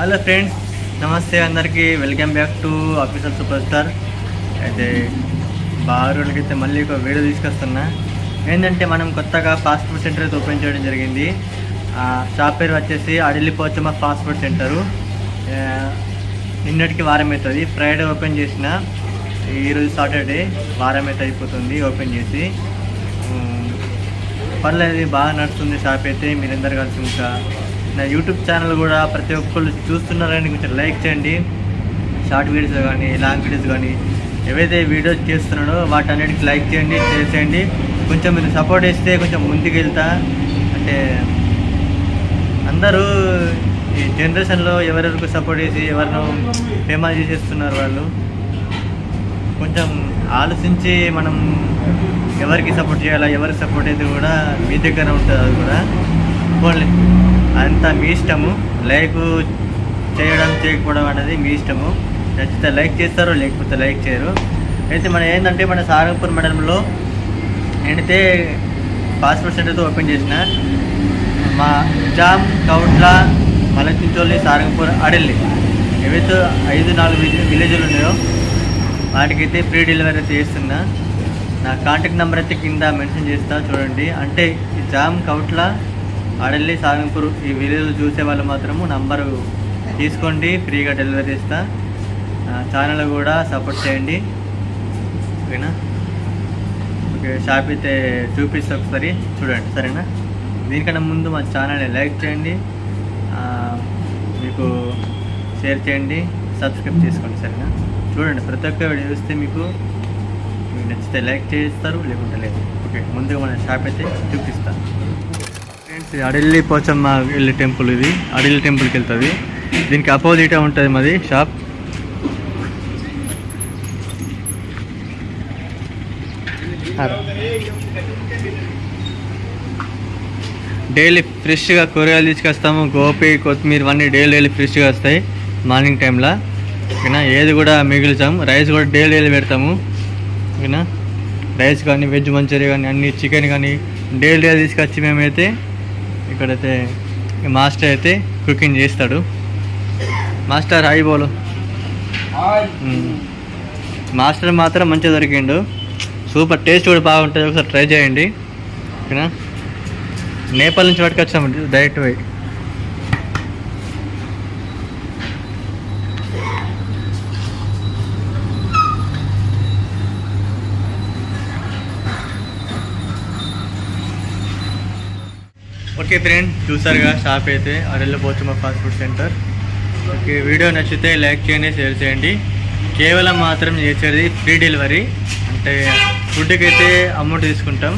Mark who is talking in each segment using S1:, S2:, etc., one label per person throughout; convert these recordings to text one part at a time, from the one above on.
S1: Hello friends నమస్తే అందరికీ. Welcome back to officer super star అయితే బాగా అయితే మళ్ళీ ఒక వీడియో తీసుకొస్తున్నా. ఏంటంటే మనం కొత్తగా ఫాస్ట్ ఫుడ్ సెంటర్ అయితే ఓపెన్ చేయడం జరిగింది. ఆ షాప్ పేరు వచ్చేసి Adili Pochamma fast food centre నిన్నటికి వారం అవుతుంది. ఫ్రైడే ఓపెన్ చేసిన. ఈరోజు సాటర్డే వారం అయితే అయిపోతుంది ఓపెన్ చేసి. పర్లేదు బాగా నడుస్తుంది షాప్ అయితే. మీరందరూ కలిసి ఇంకా నా యూట్యూబ్ ఛానల్ కూడా ప్రతి ఒక్కళ్ళు చూస్తున్నారని కొంచెం లైక్ చేయండి. షార్ట్ వీడియోస్ కానీ లాంగ్ వీడియోస్ కానీ ఏవైతే వీడియోస్ చేస్తున్నాడో వాటన్నిటికి లైక్ చేయండి చేసేయండి కొంచెం మీరు సపోర్ట్ ఇస్తే కొంచెం ముందుకు వెళ్తా అంటే అందరూ ఈ జనరేషన్లో ఎవరెవరికి సపోర్ట్ చేసి ఎవరినో ఫేమస్ చేసేస్తున్నారు వాళ్ళు. కొంచెం ఆలోచించి మనం ఎవరికి సపోర్ట్ చేయాలా ఎవరికి సపోర్ట్ అయితే కూడా మీ దగ్గర ఉంటుంది అది కూడా. పోన్లే. అంతా మీ ఇష్టము. లైక్ చేయడం చేయకపోవడం అనేది మీ ఇష్టము. నచ్చితే లైక్ చేస్తారు లేకపోతే లైక్ చేయరు. అయితే మనం ఏంటంటే మన సారంగపూర్ మండలంలో నేనైతే పాస్పోర్ట్ సెంటర్తో ఓపెన్ చేసిన. మా జామ్ కౌట్ల మలచించోలి సారంగపూర్ అడల్లి ఏవైతే ఐదు నాలుగు విలేజ్లు ఉన్నాయో వాటికైతే ఫ్రీ డెలివరీ అయితే చేస్తున్నా. నా కాంటాక్ట్ నెంబర్ అయితే కింద మెన్షన్ చేస్తా చూడండి. అంటే ఈ జామ్ కౌట్ల అడల్లి సాగంపూర్ ఈ వీడియోలు చూసే వాళ్ళు మాత్రము నంబరు తీసుకోండి ఫ్రీగా డెలివరీ ఇస్తా ఛానల్ కూడా సపోర్ట్ చేయండి. ఓకేనా? ఓకే షాప్ అయితే చూపిస్తే ఒకసారి. చూడండి సరేనా? దీనికన్నా ముందు మా ఛానల్ని లైక్ చేయండి. మీకు షేర్ చేయండి. సబ్స్క్రైబ్ చేసుకోండి సరేనా? చూడండి ప్రతి ఒక్క వీడియో చూస్తే మీకు మీకు నచ్చితే లైక్ చేస్తారు లేకుంటే లేదు. ఓకే ముందుగా మన షాప్ అయితే చూపిస్తాను ఇది అడల్లి పోచమ్మ వెళ్ళి టెంపుల్ ఇది. అడల్లి టెంపుల్కి వెళ్తుంది. దీనికి అపోజిటే ఉంటుంది మాది షాప్. డైలీ ఫ్రెష్గా కూరగాయలు తీసుకొస్తాము గోపి కొత్తిమీర ఇవన్నీ డైలీ డైలీ ఫ్రెష్గా వస్తాయి మార్నింగ్ టైంలో. ఓకేనా? ఏది కూడా మిగులుతాము రైస్ కూడా డైలీ డైలీ పెడతాము. ఓకేనా? రైస్ కానీ వెజ్ మంచూరియా కానీ అన్ని చికెన్ కానీ డైలీ డైలీ తీసుకొచ్చి మేమైతే ఇక్కడైతే మాస్టర్ అయితే కుకింగ్ చేస్తాడు. మాస్టర్ హాయ్ బోలు. మాస్టర్ మాత్రం మంచిగా దొరికిండు. సూపర్ టేస్ట్ కూడా బాగుంటుంది. ఒకసారి ట్రై చేయండి. ఓకేనా? నేపాల్ నుంచి పట్టుకొచ్చాము డైరెక్ట్ పోయి. ఓకే ఫ్రెండ్ చూసారుగా షాప్ అయితే అరెళ్ళపోతున్న fast food centre okay video నచ్చితే లైక్ చేయండి షేర్ చేయండి. కేవలం మాత్రం చేసేది ఫ్రీ డెలివరీ అంటే ఫుడ్కి అయితే అమౌంట్ తీసుకుంటాం.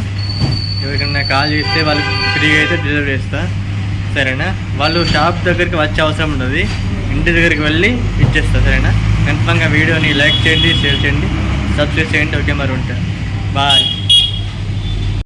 S1: ఎవరికైనా కాల్ చేస్తే వాళ్ళకి ఫ్రీగా అయితే డెలివరీ చేస్తా సరేనా? వాళ్ళు షాప్ దగ్గరికి వచ్చే అవసరం ఉండదు. ఇంటి దగ్గరికి వెళ్ళి ఇచ్చేస్తా సరేనా? కన్ఫామ్గా వీడియోని లైక్ చేయండి షేర్ చేయండి. సబ్స్క్రైబ్ చేయండి ఓకే మరి ఉంటా. బాయ్